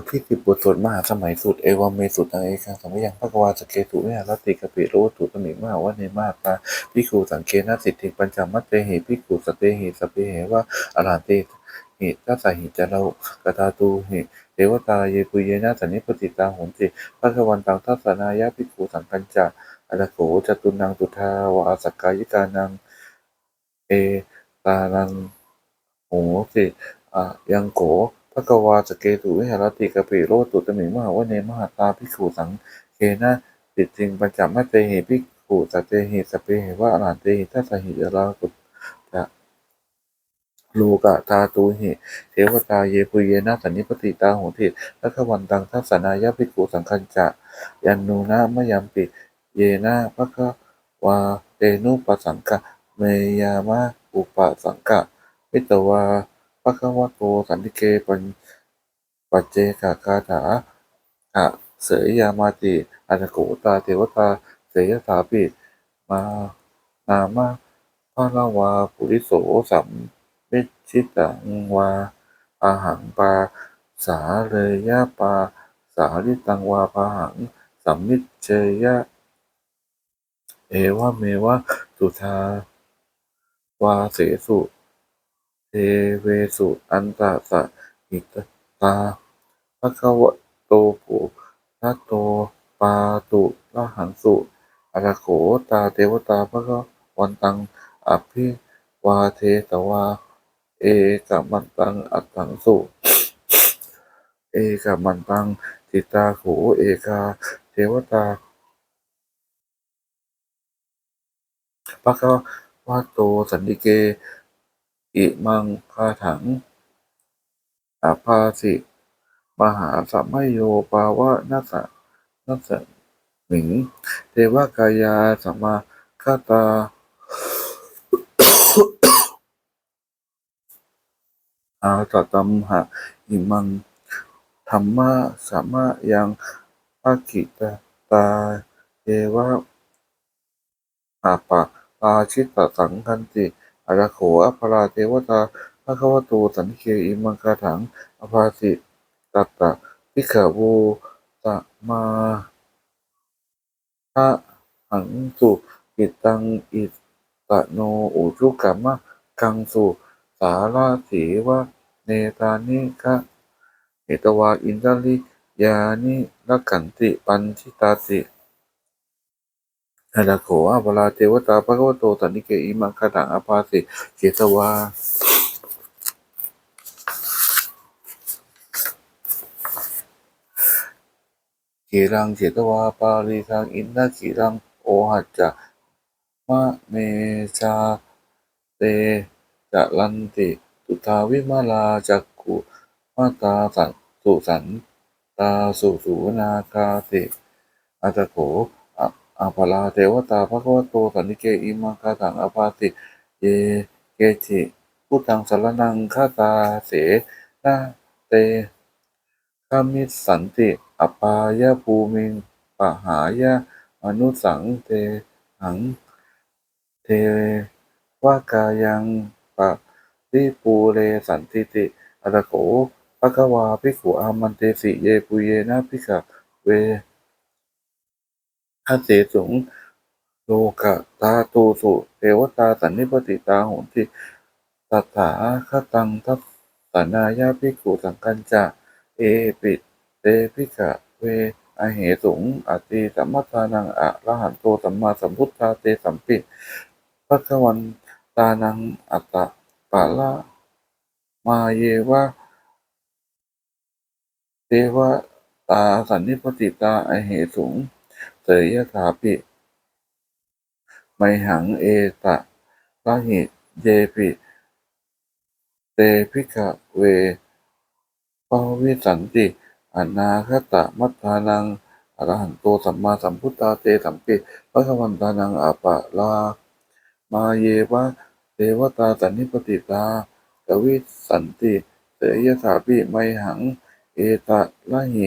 ทที่สิบบทสวดมหาสมัยสูตรเอวเมสุตังเอกังสมมยังพระกวาสเกตุวิหรติกปิโรตุตมิมาวะเนมาตาพิคูสังเคนะสิทธิปัญจมัตเตหิพิคูสเตหิสเปเหวะอรหันติหิทัสหิจารุกตาตูหิเทวตาเยปุเยนะสันนิปติตาหนติพระกวันตังทัสสนายะพิคูสังกัญจะอรโขจตุนังตุทาวาสกกายิกานัง เอตานังโหติอะยังโก พระกวาสเกตุวิหารติกปิโรตุตมิมหาวเนมหาตาภิกขุสังเคนะติดจริงปัญจมัตเตหิภิกขุสัตเตหิสเพเหวะอรหันเตหิทัสสหิรากุตตะลูกะตาตูหิเทวตาเยปุเยนะสันนิปติตาโหติรักวันตังทัสนายะภิกขุสังคัญจะยันนูนะมยัมปิเยนะพระกวาเตนุปสังกะเมยามะอุปสังกะมิตวาะคะวะโตสันติเกปัญปัจเจกคาถาอะเสยยามาติอันโกตาเทวตาเสยถาปิมานามาพระวาปุริโสสัมมิชิตังวาอาหังปา สาเลยยะปา สาลิตังวาปาหังสัมมิเชยะ เอวะเมวะสุทาวาเสสุ เทวสุอันตาสะหิตตาภะคะวะโตปุระโตปาตุละหังสุอะระโขตาเทวตาภะคะวันตังอภิวาเทตวา เอกมันตังอัตถังสุ เอกมันตังทิตาโขเอกาเทวตาภะคะวะโตสันติเก อิมังคาถังอาภาสิ มหาสัมมโยปาวะนัสสะนัสสะหมิง เทวกายาสัมมาคาตา อาตตัมหะอิมังธรรมะสัมมายังภากิตตาเทวะอาปะปาชิตตสังคันติ อรโขอภราเทวตาภะคะวะโตสันเกอิมังคาถัง อภาสิตัตตะพิกขวูตะมาทะหังสุอิตังอิตะโนอุจุกามะกังสุสาราสีวะเนตานิคะเอตวาอินทริยานิรักันติปัญชิตาติ อรโขอภราเทวตาภะคะวะโตสันติเกอิมังคาถังอภาสิเจตวาขีรังเจตวาปาริทังอินทขีรังโอหัจจะมะเมชาเตจะลันติตุทาวิมาลาจักขุมาตาสันสุสันตาสุสุนาคาติอัตโข อะอาลาเทวตาภะคะวะโตสันนิเกอิมังคาถังอภาติ เยเกจิพุทธังสารนังคาตาเสนาเตขามิสันติอปายภูมิงปะหายะมนุสังเทหัง เทวากายังปะริปูเรสันติติอะระโขภะคะวาภิกขุอามันเตสิเยปุเยนะภิกขเว หเสสุงโลกะตาตูสุเทวตาสันนิปติตาโหนติตถาคตังทัสนายาภิกขุสังกัญจะเอปิเตพิกะเวอเหสุงอติสัมมัทานังอะระหันโตสัมมาสัมพุทธาเตสัมปิพระควันตานังอัตตะปะละมาเยวะเทวตาสันนิปติตาอเหสุง เสยยถาปิไมหังเอตะละหิเยปิเตพิกะเวปวิสันติอนาคตมัตตานังอรหันโตสัมมาสัมพุทธาเตสัมปิพระควันตานังอาปะลา มาเยวะเทวตาสันนิปติตากวิสันติเสยสาปิไมหัง เอตะละหิ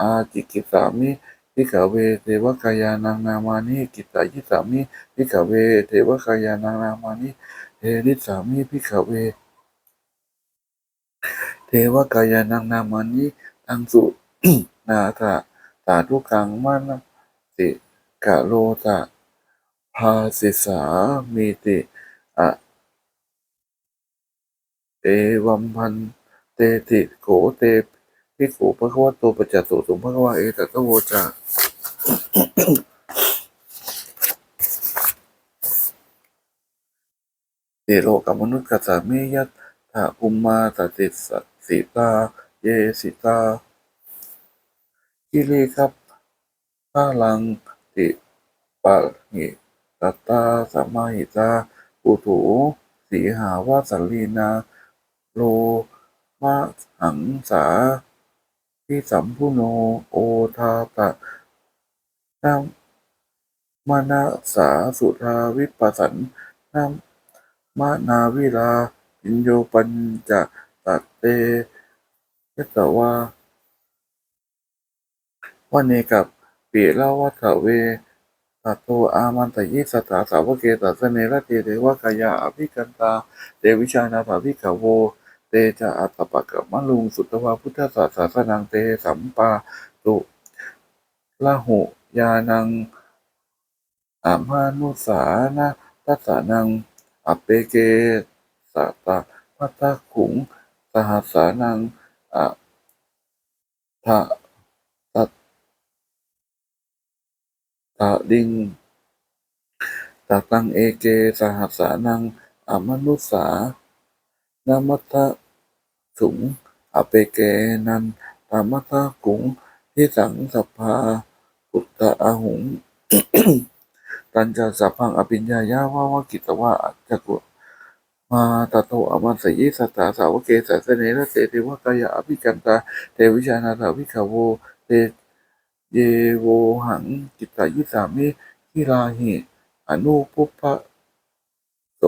อาจิกิสามิ พิกเวเทวกายานังนามานิกิตายิสามิพิกเวเทวกายานังนามานิเทริสามิพิกเว เทวกายานังนามานิตังสุนาถะสาธุกังมานะติกะโลตะภาสิสามีติอะเอวัมพันเตติโกเต พิโกภะคะวะโตปัจจตุสุภะคะวะเอตตะโวจาเตโลกับมนุษย์กัสสามิยัตถะภูมมาตติสสิตา เยสิตากิเลครับพาลังติปะหิตตาสัมมาหิตาปุถุสีหาวาสลีนา โลมะหังสา ที่สัมพุโนโอทาตะนัมมานาสาสุทาวิปัสสันนัมมานาวิลาปิญโยปัญจะตะเตยตะวาวันเนกับปีละวัฏเวตัตโตอามันตยิสตาสาวกเกตัสเนระเตเทวกายาอภิกันตาเตวิชานาภาวิขโว เตจะอัตปะกะมะลุงสุตตวาพุทธศาสสนังเตสัมปาตุละหุยานังอามานุสานะทัสานังอเปเกสัตตะพัตตขุงสหัสานังอะทะตัตะดิงตะตังเอเกสหัสานังอมนุสานามัตตะ สุงอเปเกนันตามัตตะกุงทิสังสัพพาปุตตะอาหุง ตันจะสัพพังอภิญญายาวาวกิตวะอัจจกุมาตโตอมันสยิสัตตาสาวเกสัสเนระเตเทวกายาอภิกันตาเทวิชานาถาวิขโวเตเยโวหังกิตตายิสามิทิราหิอนุปุพพะโส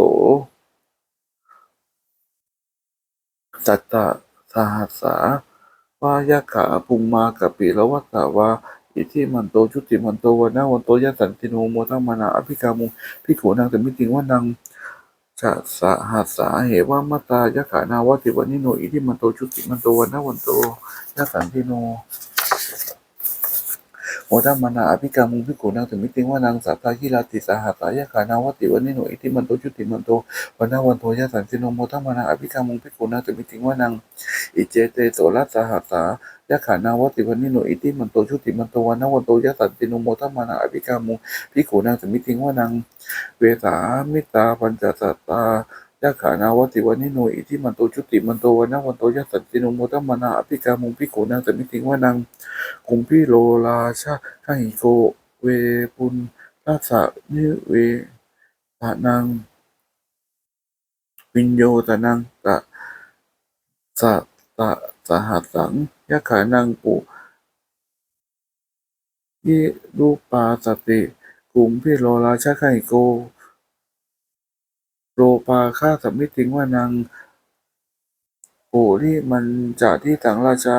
จัตตะสหัสสาวายะขาปุมมากะปิละวัตาวาอิทิมันโตชุติมันโตวันาวันโตยะสันติโนโมทังมานาอภิกามุงพิโขนางแต่ไม่จริงว่านังจะสหัสสาเหวามตายะขานาวติวันนิโนอิทิมันโตชุติมันโตวันาวันโตยะสันติโน โมทัมานาอภิกามุงพิโขนางแต่ไม่จริงว่านางสัตตาหิราติสหัสายะขานาวติวันิโนอิทิมันโตชุติมันโตวันนาวันโทยะสันติโนโมทัมานาอภิกามุงพิโกนาแต่ไม่ถึงว่านังอิเจเตโสรัสสหัสายะขานาวติวันนิโนอิติมันโตชุติมันโตวันนาวันโทยะสันติโนโมทัมานาอภิกามุงพิโกนาแต่ไม่ถึงว่านังเวสามิตาปัญจสัตตา ยะขานาวติวันนิโนอิติมันโตชุติมันโตวันนวันโทยะสันติโนโมทัมมานาอภิกามุงพิโกนาแต่ไม่ถึงว่านังคุมพิโลราชาให้โกเวปุนทัสสะนิเวทานังวิญโยตนังตะสะตะสหัสสังยะขานังปุยิรูปาสติกุมพิโรราชาไคโก โรปาค่าสมิติงว่านังปุริมันจะที่ต่างราชา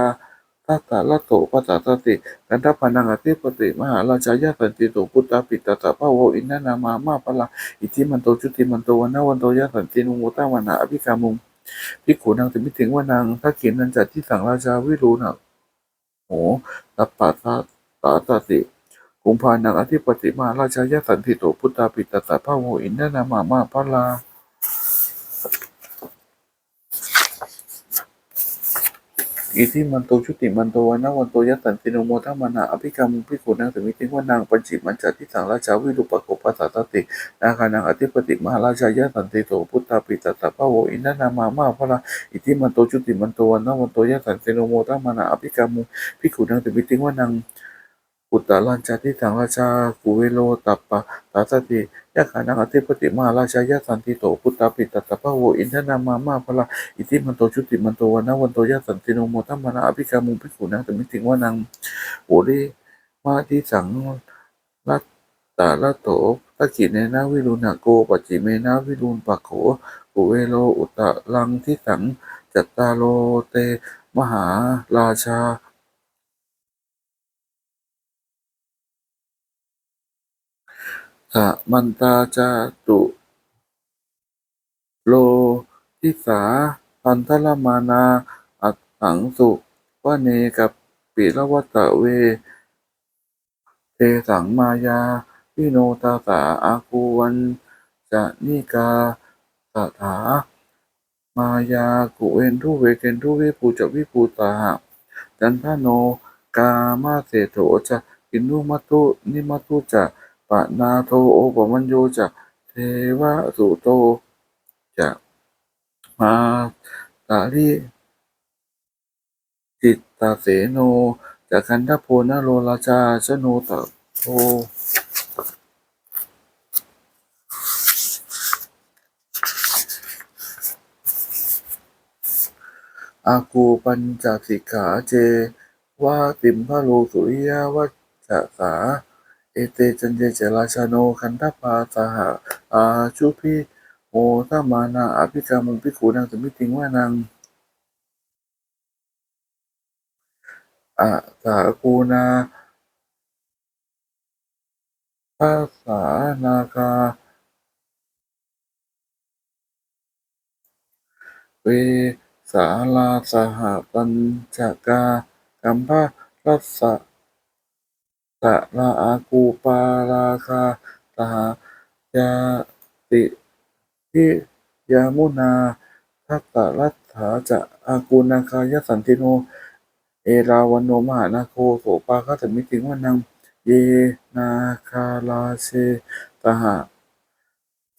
ทัตตะละโตปัตตตติ กันทพนังอธิปติมหาราชายาสันติโตพุทธาปิตตะพะโวอินนานามามาปะลาอิทิมันโตจุติมันโตวันนาวันโตยะสันตินุโมตาวนาอภิกามุงพิขุนางถึงไม่ถึงว่านางถ้าเขียนนันจัดที่สั่งราชาวิรูณะโหตัปปะตาตาต กุมภานังอธิปติมาราชายสันติโตพุทธาปิตตาพระโวอินนานามามาพระลาอิทิมันโตชุติมันโตวันนาวันโตยัสันติโนโมทัมานาอภิกรรมพิกขุนางถึงม่ถึงว่านางปัญจิมันจัดที่สังราชาวิรูปโกปัสสตตินาคานังอธิปติมหาราชายะสันติโตพุทธาปิตตะพะโวอินนานามามาพระอิทิมันโตจุติมันโตวันนาวันโตยะสันติโนโมตัมานาอภิกามุพิกขุนังติมิติงวานัง อุตตรัญจาติสังราชากุเวโลตัปปะตาสติยะขานังอธิปติมาราชายะสันติโตพุทธาปิตตะพะโวอินนานามามาพระอิทิมันโตจุติมันโตวันาวันโตยะสันติโนโมตัมมานาอภิกามุพิกขุนังติมิติงวานังโอเรมาทิสังรัตตาละโตตะกิเนนะวิรุณโกปัจจิเมนะวิรุณปักโขปุเวโลอุตะลังทิสังจัตตาโลเต มหาราชา สะมันตาจาตุ โลทิสา พันธลมานา อัตถังสุวเนกับปิรวัตเว เทสังมายา วิโนตาสาอาคูวันจะนิกาสถามายากุเวนทุเวเกนทุวิปูจะวิปูตาหะจันทโน กามาเสโถจะกินุมัตุนิมัตุจะ ปะนาโทโอปมัญโยจะเทวะสุโตจะมาตาลิจิตตาเสโนจะคันทโพนโรราชาชโนตะโทอากูปัญจสิกขาเจวาติมพะโลสุริยวัจสา เอเตจันเจเจราชาโนคันทปาสหะอาชุพิโมทมานาอภิกามุงพิขูนางสมิติงว่านางอาสากูนาภาษานาคาเวสาลาสหปัญจกากัมพะรัสสะะราอากูปาราคาสหยาติทิยามุนาทัตตะรัตถาจะอากูนาคายสันติโน เอราวันโนมหานาโคโสปาคาสมิติงวานังเยนาคาลาเชตหะ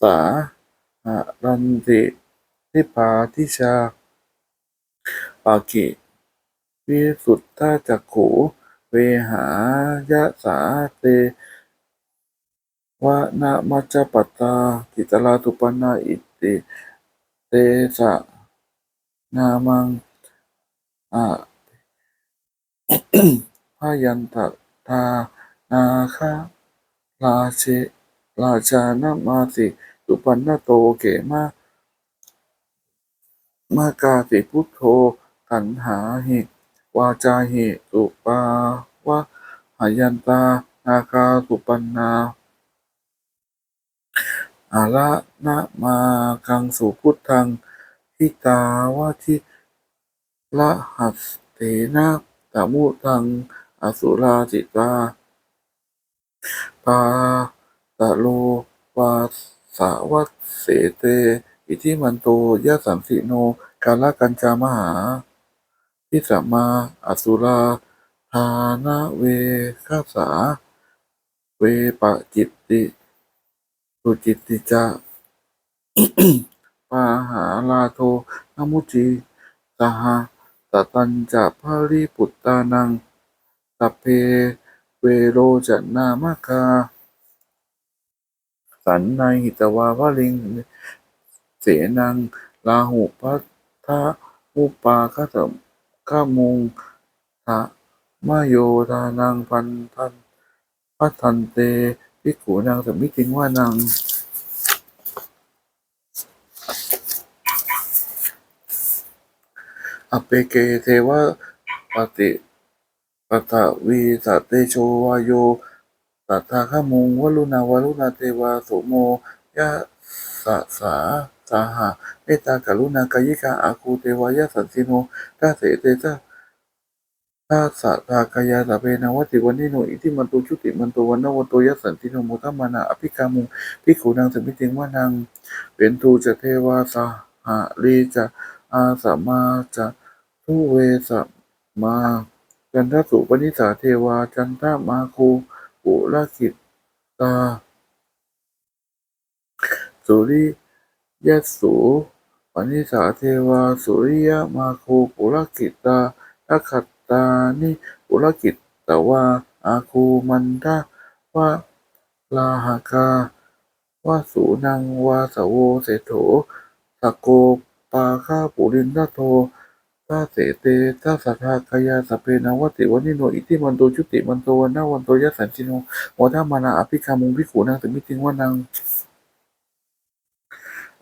สาหะรันติทิปาทิชาปากิวิสุทธาจักขุเวหายะสาเตวะนะมัจจปัตตากิตลาตุปนาอิติเตสะนามังอะพยันตทานาคาราเชราชานามาสิสุปันนโตเกมะมากาสิพุทโธขันหาหิ วาจาหิสุปาวะหายันตานาคาสุปันนาอาระนะมากังสุพุทธังทิตาวาทิละหัสเถนะตะมุตังอสุราจิตาปาตะโลวาสาวัสเสเต อิทิมันโตยะสัมสิโน กาลกัญจามหา ทิสมา อสุราทานะเวคาสา เวปะจิตติสุจิตติจะปาหาลาโทนมุจีสหตตัญจะภริปุตตานังสัพเพเวโรจะนามคา สันในหิตวาวลิง เสนังลาหุพัทธะอุปาคสม ขมุงทะมโยทานังพันทันพัทันเตพิกขุนางสมิติงว่านางอเปเกเทวะปฏิปตะวีสตเตโชวายโยตัทธาขมุงวลุนาวลุนาเทวาโสโมยะ สะสาสาหะเมตตากรุณากายิกาอาคูเทวายสันติโนตาเสเตตาตาสะทากายาสะเพนวัติวันนิโนอิทิมันตุชุติมันโตวันนวันโตยสันติโนมทัมมานาอภิกามุพิขุนางสมิติงว่านางเป็นตูจะเทวาสหะลีจะอาสมาจะทุเวสมาจันทสุปนิสาเทวาจันทมาคูปุรกิตตา สุริยสูปนิสาเทวา สุริยมาคูปุรกิตตาทัคขัตตานิปุรกิตตวาอาคูมันทะวะลาหกาวาสูนังวาสโวเสโถสโกปาคาปุรินทโทตาเสเตตาสัทธากายาสเพนวัติวันิโนอิติมันโตชุติมันโตวันนาวันโตยัสสันติโนโมทามานาอภิคามุงพิขูนางสมิติงวานัง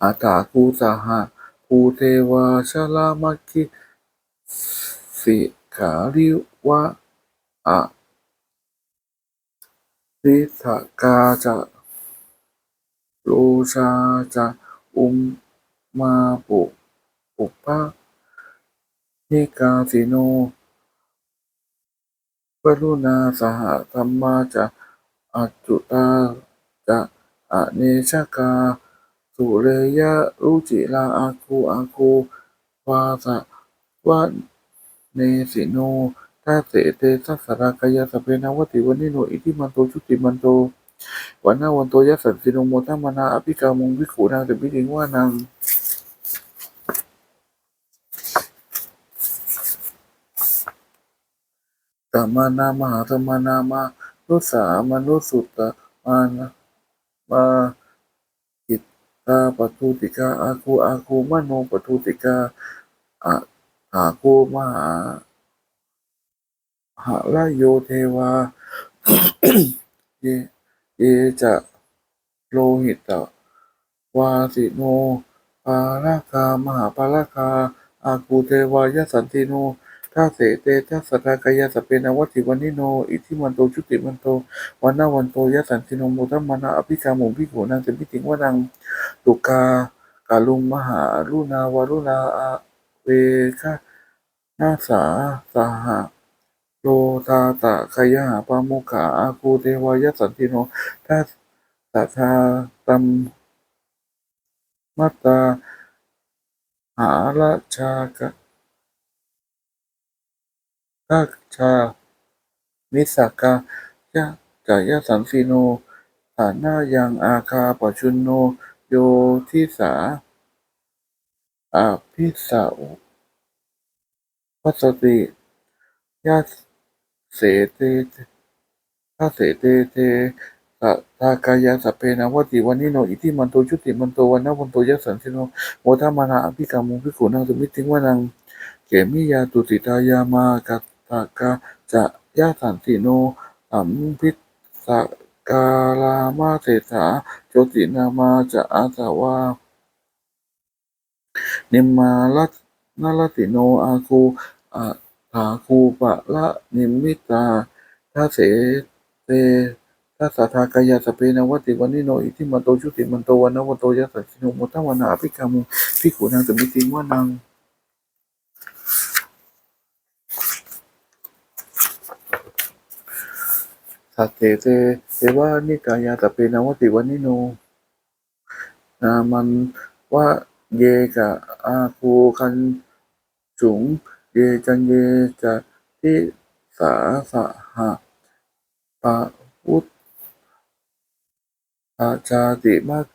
อาตาคูสหะภูเทวาชลามัคคิสิขาริวะอะริสกาจะโลชาจะอุมมาปุปุปะนิกาสิโนวรุณาสหธรรมาจะอัจจุตาจะอเนชกา สุเรยะรุจิลาอาคูอาคูวาสะวัเนสิโนทัสเสเตสัสสรากายาสเพนาวติวันิโนอิทิมันโตชุติมันโตวันนาวันโตยัสสันติโนโมทัมานาอภิกามุงวิขูนางจะพิจิงว่านางตมานามหาธรรมนามานุสามนุสุตตมานะมาาปทุติกาอาคูอาคูมโนปทุติกาอะหาคูมหาหะละโยเทวา เยเยจะโลหิตะวาสิโนปาราคามหาปาราคาอาคูเทวายสันติโน ท่าเสเตทัสสทากายาสเปนวัติวันิโน อิทิมันโตชุติมันโตวันนาวันโตยะสันติโนโมทัมมานาอภิกามุพิโขนังเตมิติงวนังตุกากาลุงมหาลุนาวารุณาอาเวคะนาสาสหะโลตาตะคายาปาโมขาอาคูเทวายสันติโนทัสสทาตัมมัตตาหาราชากะ ทักชามิสกายะจายะสันสิโนฐานายังอาคาปชุนโน โยทิสาอาภิสาวพัสติยาเสเตทาเสเตเตสะทากายาสพเพนาวติวันนิโนอิทิมันโตชุติมันโตวันนาวันโตยัสสันสิโนโมทามานาอภิกามุภิกขุนังสมิติงวานังเขมิยาตุติตายามากัต ตากาจะยะสันติโนสัมพิสกาลามาเศษาโจตินามาจะอาสาวานิมาลันาลติโนอาคูอาถาคูปะละนิมิตาทาเสเตทัสสะทากายาสเปนวัติวันนิโนอิทิมันโตชุติมันโตวันนวันโตยัสสันติโนโมทัมวนาอภิกามุพิกขุนางสมิติงวานัง สัตเตเตเทวานิกายาตะเปนาวติวันิโนนามันวะเยกะอาคูคันจุง เยจันเยจะทิสาสะหะปะวุตอาจาติมัก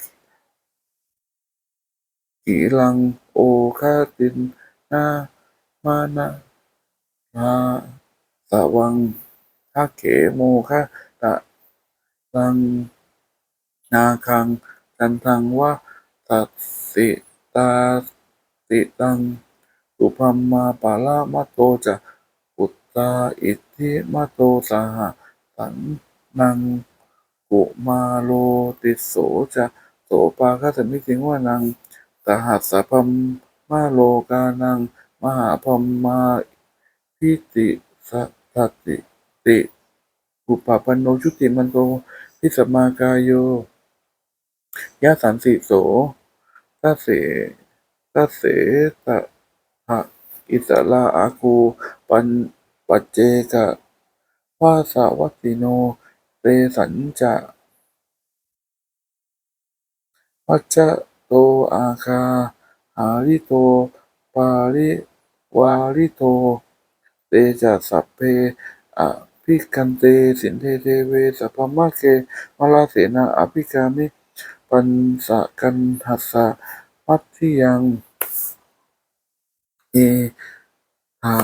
ขีลังโอคาตินนามานะาสวัง ทักเขโมคะตะลังนาคังจันทังวะตัสสิตาติตังสุพัมมาปาลามะโตจะปุตตาอิทิมะโตสหสันนังกุมาโลติโสจะโสปาคัสมิสิงวานังสหัสสะพัมมาโลกานัง มหาพัมมาพิติสัตติ ติอุปปันโนชุติมันโตพิสมากายโยยะสันสิโสตะเสตะเสตะหะอิสลาอาคูปันปัจเจกะวาสาวัติโนเตสัญจะวัจโตอาคาหาริโต ปาริวาริโต เตจะสัพเพอ ภิกันเตสินเทเทเวสัพพมะเกมลาเสนาอภิกามิ ปันสะกันหัสสะมัตถิยังเอหะ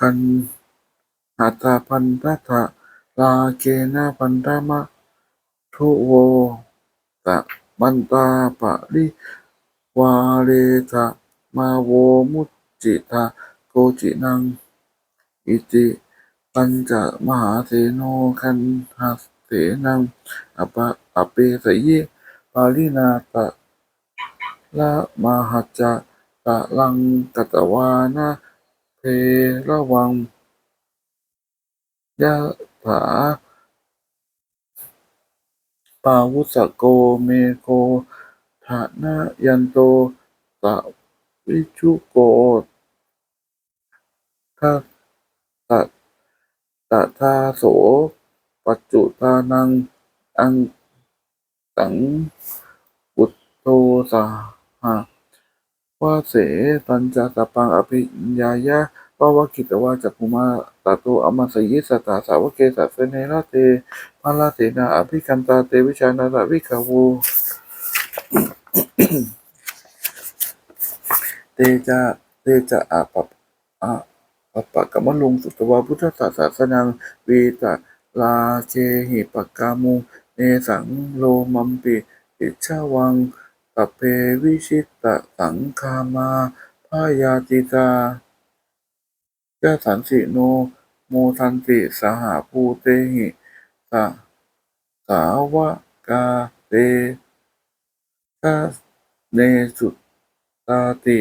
กันหัตถพันทัตถะลาเกนะพันธมะทุโวตะมันตาปะริวาเรทะมาโวมุจจิตาโกจินังอิติ ปัญจมหาเสโนคันหัสเสนังอปะอเปสยิปาลินาตะละมหัจจะตะลังกัตวานะเพระวังยะถาปาวุสโกเมโกฐานะยันโตตะวิชุโกทัสสะ ตถาโส ปัจจุตานัง อังสังอุตโตสหะวาเสปัญจตปังอภิญญายะปวกิตวาจักขุมาตโตอมัสยิสตาสาวเกสัสเนระเตพาลาเสนาอภิคันตาเตวิชานาระวิกาโวเตจะเตจะอาปะอา ปะปะกะมะลุงสุตวาพุทธศาสสนังวีตะลาเชหิปะกามุเนสังโลมัมปิอิชาวังตะเพวิชิตะสังคามาพายาติตายะสันสิโนโมทันติสหภูเตหิสะสาวกาเตตาเนสุตาติ